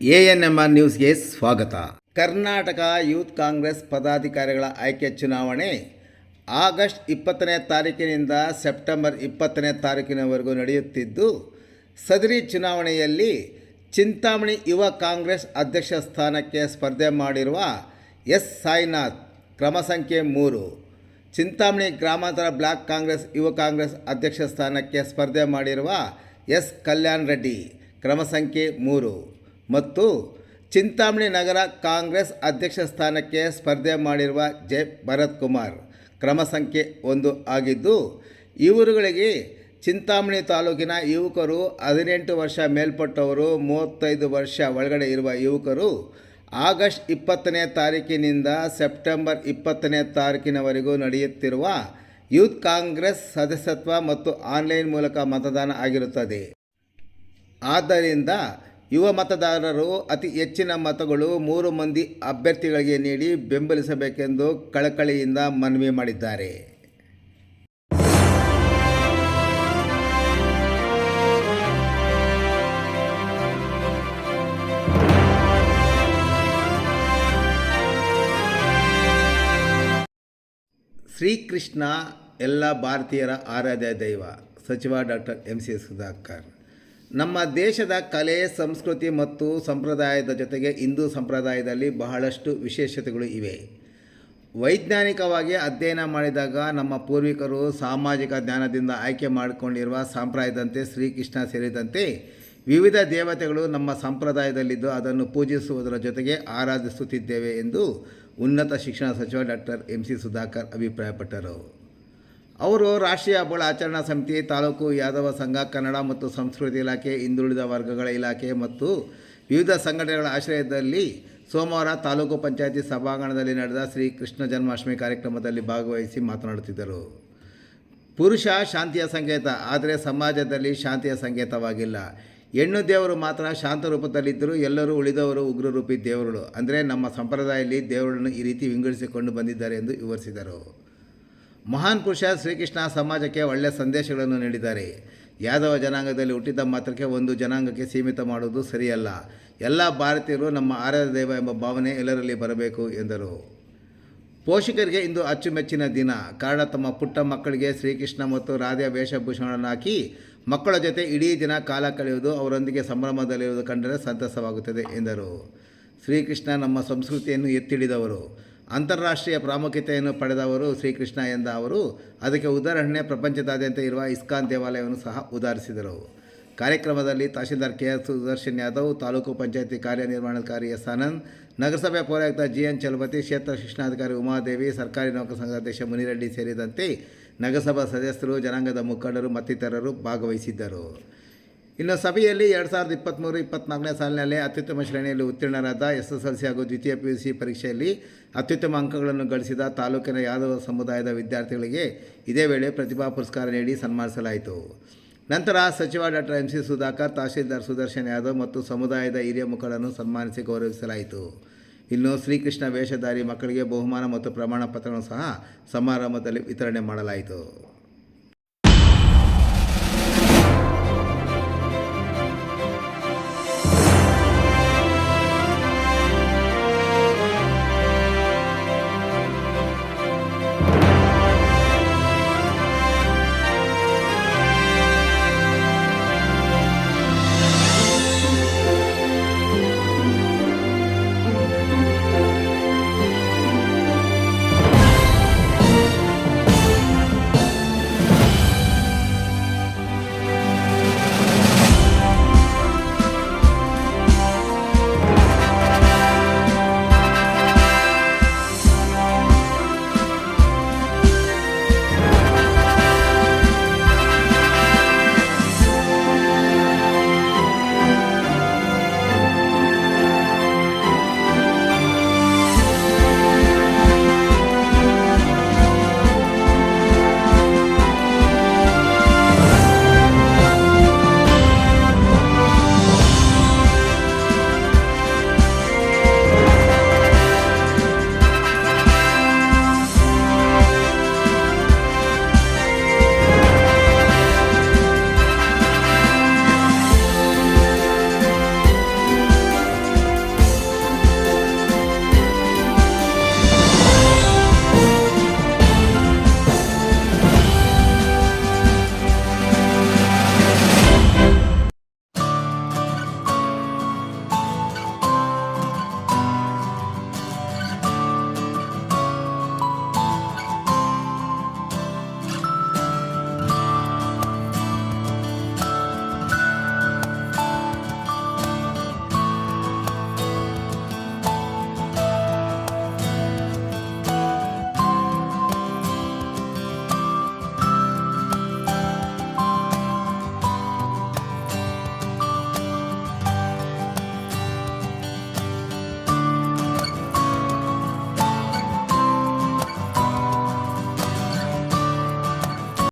A N M R ನ್ಯೂಸ್ಗೆ ಸ್ವಾಗತ. Karnataka youth Congress ಪದಾಧಿಕಾರಿಗಳ ಆಯ್ಕೆ ಚುನಾವಣೆ ಆಗಸ್ಟ್ ಇಪ್ಪತ್ತನೇ ತಾರೀಕಿನಿಂದ ಸೆಪ್ಟೆಂಬರ್ ಇಪ್ಪತ್ತನೇ ತಾರೀಕಿನವರೆಗೂ ನಡೆಯುತ್ತಿದ್ದು, ಸದರಿ ಚುನಾವಣೆಯಲ್ಲಿ ಚಿಂತಾಮಣಿ ಯುವ ಕಾಂಗ್ರೆಸ್ ಅಧ್ಯಕ್ಷ ಸ್ಥಾನಕ್ಕೆ ಸ್ಪರ್ಧೆ ಮಾಡಿರುವ ಎಸ್. ಸಾಯಿನಾಥ್, ಕ್ರಮ ಸಂಖ್ಯೆ ಮೂರು. ಚಿಂತಾಮಣಿ ಗ್ರಾಮಾಂತರ ಬ್ಲಾಕ್ ಕಾಂಗ್ರೆಸ್ ಯುವ ಕಾಂಗ್ರೆಸ್ ಅಧ್ಯಕ್ಷ ಸ್ಥಾನಕ್ಕೆ ಸ್ಪರ್ಧೆ ಮಾಡಿರುವ ಎಸ್. ಕಲ್ಯಾಣ್ ರೆಡ್ಡಿ, ಕ್ರಮ ಸಂಖ್ಯೆ ಮೂರು. ಮತ್ತು ಚಿಂತಾಮಣಿ ನಗರ ಕಾಂಗ್ರೆಸ್ ಅಧ್ಯಕ್ಷ ಸ್ಥಾನಕ್ಕೆ ಸ್ಪರ್ಧೆ ಮಾಡಿರುವ ಜೆ ಭರತ್ ಕುಮಾರ್ ಕ್ರಮ ಸಂಖ್ಯೆ ಒಂದು ಆಗಿದ್ದು ಇವರುಗಳಿಗೆ ಚಿಂತಾಮಣಿ ತಾಲೂಕಿನ ಯುವಕರು ಹದಿನೆಂಟು ವರ್ಷ ಮೇಲ್ಪಟ್ಟವರು, ಮೂವತ್ತೈದು ವರ್ಷ ಒಳಗಡೆ ಇರುವ ಯುವಕರು ಆಗಸ್ಟ್ ಇಪ್ಪತ್ತನೇ ತಾರೀಕಿನಿಂದ ಸೆಪ್ಟೆಂಬರ್ ಇಪ್ಪತ್ತನೇ ತಾರೀಕಿನವರೆಗೂ ನಡೆಯುತ್ತಿರುವ ಯೂತ್ ಕಾಂಗ್ರೆಸ್ ಸದಸ್ಯತ್ವ ಮತ್ತು ಆನ್ಲೈನ್ ಮೂಲಕ ಮತದಾನ ಆಗಿರುತ್ತದೆ. ಆದ್ದರಿಂದ ಯುವ ಮತದಾರರು ಅತಿ ಹೆಚ್ಚಿನ ಮತಗಳು ಮೂರು ಮಂದಿ ಅಭ್ಯರ್ಥಿಗಳಿಗೆ ನೀಡಿ ಬೆಂಬಲಿಸಬೇಕೆಂದು ಕಳಕಳಿಯಿಂದ ಮನವಿ ಮಾಡಿದ್ದಾರೆ. ಶ್ರೀಕೃಷ್ಣ ಎಲ್ಲ ಭಾರತೀಯರ ಆರಾಧ್ಯ ದೈವ. ಸಚಿವ ಡಾಕ್ಟರ್ ಎಂ ಸಿ ಸುಧಾಕರ್. ನಮ್ಮ ದೇಶದ ಕಲೆ, ಸಂಸ್ಕೃತಿ ಮತ್ತು ಸಂಪ್ರದಾಯದ ಜೊತೆಗೆ ಹಿಂದೂ ಸಂಪ್ರದಾಯದಲ್ಲಿ ಬಹಳಷ್ಟು ವಿಶೇಷತೆಗಳು ಇವೆ. ವೈಜ್ಞಾನಿಕವಾಗಿ ಅಧ್ಯಯನ ಮಾಡಿದಾಗ ನಮ್ಮ ಪೂರ್ವಿಕರು ಸಾಮಾಜಿಕ ಜ್ಞಾನದಿಂದ ಆಯ್ಕೆ ಮಾಡಿಕೊಂಡಿರುವ ಸಂಪ್ರದಾಯದಂತೆ, ಶ್ರೀಕೃಷ್ಣ ಸೇರಿದಂತೆ ವಿವಿಧ ದೇವತೆಗಳು ನಮ್ಮ ಸಂಪ್ರದಾಯದಲ್ಲಿದ್ದು ಅದನ್ನು ಪೂಜಿಸುವುದರ ಜೊತೆಗೆ ಆರಾಧಿಸುತ್ತಿದ್ದೇವೆ ಎಂದು ಉನ್ನತ ಶಿಕ್ಷಣ ಸಚಿವ ಡಾಕ್ಟರ್ ಎಂ ಸಿ ಸುಧಾಕರ್ ಅಭಿಪ್ರಾಯಪಟ್ಟರು. ಅವರು ರಾಷ್ಟ್ರೀಯ ಹಬ್ಬಗಳ ಆಚರಣಾ ಸಮಿತಿ, ತಾಲೂಕು, ಯಾದವ ಸಂಘ, ಕನ್ನಡ ಮತ್ತು ಸಂಸ್ಕೃತಿ ಇಲಾಖೆ, ಹಿಂದುಳಿದ ವರ್ಗಗಳ ಇಲಾಖೆ ಮತ್ತು ವಿವಿಧ ಸಂಘಟನೆಗಳ ಆಶ್ರಯದಲ್ಲಿ ಸೋಮವಾರ ತಾಲೂಕು ಪಂಚಾಯತಿ ಸಭಾಂಗಣದಲ್ಲಿ ನಡೆದ ಶ್ರೀ ಕೃಷ್ಣ ಜನ್ಮಾಷ್ಟಮಿ ಕಾರ್ಯಕ್ರಮದಲ್ಲಿ ಭಾಗವಹಿಸಿ ಮಾತನಾಡುತ್ತಿದ್ದರು. ಪುರುಷ ಶಾಂತಿಯ ಸಂಕೇತ, ಆದರೆ ಸಮಾಜದಲ್ಲಿ ಶಾಂತಿಯ ಸಂಕೇತವಾಗಿಲ್ಲ. ಹೆಣ್ಣು ದೇವರು ಮಾತ್ರ ಶಾಂತ ರೂಪದಲ್ಲಿದ್ದರೂ ಎಲ್ಲರೂ ಉಳಿದವರು ಉಗ್ರರೂಪಿ ದೇವರುಗಳು. ಅಂದರೆ ನಮ್ಮ ಸಂಪ್ರದಾಯದಲ್ಲಿ ದೇವರನ್ನು ಈ ರೀತಿ ವಿಂಗಡಿಸಿಕೊಂಡು ಬಂದಿದ್ದಾರೆ ಎಂದು ವಿವರಿಸಿದರು. ಮಹಾನ್ ಪುರುಷ ಶ್ರೀಕೃಷ್ಣ ಸಮಾಜಕ್ಕೆ ಒಳ್ಳೆಯ ಸಂದೇಶಗಳನ್ನು ನೀಡಿದ್ದಾರೆ. ಯಾದವ ಜನಾಂಗದಲ್ಲಿ ಹುಟ್ಟಿದ ಮಾತ್ರಕ್ಕೆ ಒಂದು ಜನಾಂಗಕ್ಕೆ ಸೀಮಿತ ಮಾಡುವುದು ಸರಿಯಲ್ಲ. ಎಲ್ಲ ಭಾರತೀಯರು ನಮ್ಮ ಆರಾಧ್ಯ ದೈವ ಎಂಬ ಭಾವನೆ ಎಲ್ಲರಲ್ಲಿ ಬರಬೇಕು, ಎಂದರು. ಪೋಷಕರಿಗೆ ಇಂದು ಅಚ್ಚುಮೆಚ್ಚಿನ ದಿನ. ಕಾರಣ ತಮ್ಮ ಪುಟ್ಟ ಮಕ್ಕಳಿಗೆ ಶ್ರೀಕೃಷ್ಣ ಮತ್ತು ರಾಧೆಯ ವೇಷಭೂಷಣಗಳನ್ನು ಹಾಕಿ ಮಕ್ಕಳ ಜೊತೆ ಇಡೀ ದಿನ ಕಾಲ ಕಳೆಯುವುದು, ಅವರೊಂದಿಗೆ ಸಂಭ್ರಮದಲ್ಲಿರುವುದು ಕಂಡರೆ ಸಂತಸವಾಗುತ್ತದೆ, ಎಂದರು. ಶ್ರೀಕೃಷ್ಣ ನಮ್ಮ ಸಂಸ್ಕೃತಿಯನ್ನು ಎತ್ತಿಡಿದವರು ಅಂತಾರಾಷ್ಟ್ರೀಯ ಪ್ರಾಮುಖ್ಯತೆಯನ್ನು ಪಡೆದವರು ಶ್ರೀಕೃಷ್ಣ ಎಂದ ಅವರು, ಅದಕ್ಕೆ ಉದಾಹರಣೆ ಪ್ರಪಂಚದಾದ್ಯಂತ ಇರುವ ಇಸ್ಕಾನ್ ದೇವಾಲಯವನ್ನು ಸಹ ಉದಾಹರಿಸಿದರು. ಕಾರ್ಯಕ್ರಮದಲ್ಲಿ ತಹಶೀಲ್ದಾರ್ ಕೆ ಎಸ್ ಸುದರ್ಶನ್ ಯಾದವ್, ತಾಲೂಕು ಪಂಚಾಯತಿ ಕಾರ್ಯನಿರ್ವಹಣಾಧಿಕಾರಿ ಎಸ್ ಆನಂದ್, ನಗರಸಭೆ ಪೌರಾಯುಕ್ತ ಜಿ ಎನ್ ಚಲಪತಿ, ಕ್ಷೇತ್ರ ಶಿಕ್ಷಣಾಧಿಕಾರಿ ಉಮಾದೇವಿ, ಸರ್ಕಾರಿ ನೌಕರ ಸಂಘದ ಅಧ್ಯಕ್ಷ ಮುನಿರೆಡ್ಡಿ ಸೇರಿದಂತೆ ನಗರಸಭಾ ಸದಸ್ಯರು, ಜನಾಂಗದ ಮುಖಂಡರು ಮತ್ತಿತರರು ಭಾಗವಹಿಸಿದ್ದರು. ಇನ್ನು ಸಭೆಯಲ್ಲಿ ಎರಡು ಸಾವಿರದ ಇಪ್ಪತ್ತ್ಮೂರು ಇಪ್ಪತ್ನಾಲ್ಕನೇ ಸಾಲಿನಲ್ಲಿ ಅತ್ಯುತ್ತಮ ಶ್ರೇಣಿಯಲ್ಲಿ ಉತ್ತೀರ್ಣರಾದ ಎಸ್ ಎಸ್ ಎಲ್ ಸಿ ಹಾಗೂ ದ್ವಿತೀಯ ಪಿ ಯು ಸಿ ಪರೀಕ್ಷೆಯಲ್ಲಿ ಅತ್ಯುತ್ತಮ ಅಂಕಗಳನ್ನು ಗಳಿಸಿದ ತಾಲೂಕಿನ ಯಾದವ ಸಮುದಾಯದ ವಿದ್ಯಾರ್ಥಿಗಳಿಗೆ ಇದೇ ವೇಳೆ ಪ್ರತಿಭಾ ಪುರಸ್ಕಾರ ನೀಡಿ ಸನ್ಮಾನಿಸಲಾಯಿತು. ನಂತರ ಸಚಿವ doctor M. C. Sudhakar tahsildar Sudarshan Yadav ಮತ್ತು ಸಮುದಾಯದ ಹಿರಿಯ ಮುಖಂಡರನ್ನು ಸನ್ಮಾನಿಸಿ ಗೌರವಿಸಲಾಯಿತು. ಇನ್ನು ಶ್ರೀಕೃಷ್ಣ ವೇಷಧಾರಿ ಮಕ್ಕಳಿಗೆ ಬಹುಮಾನ ಮತ್ತು ಪ್ರಮಾಣ ಪತ್ರಗಳನ್ನು ಸಹ ಸಮಾರಂಭದಲ್ಲಿ ವಿತರಣೆ ಮಾಡಲಾಯಿತು.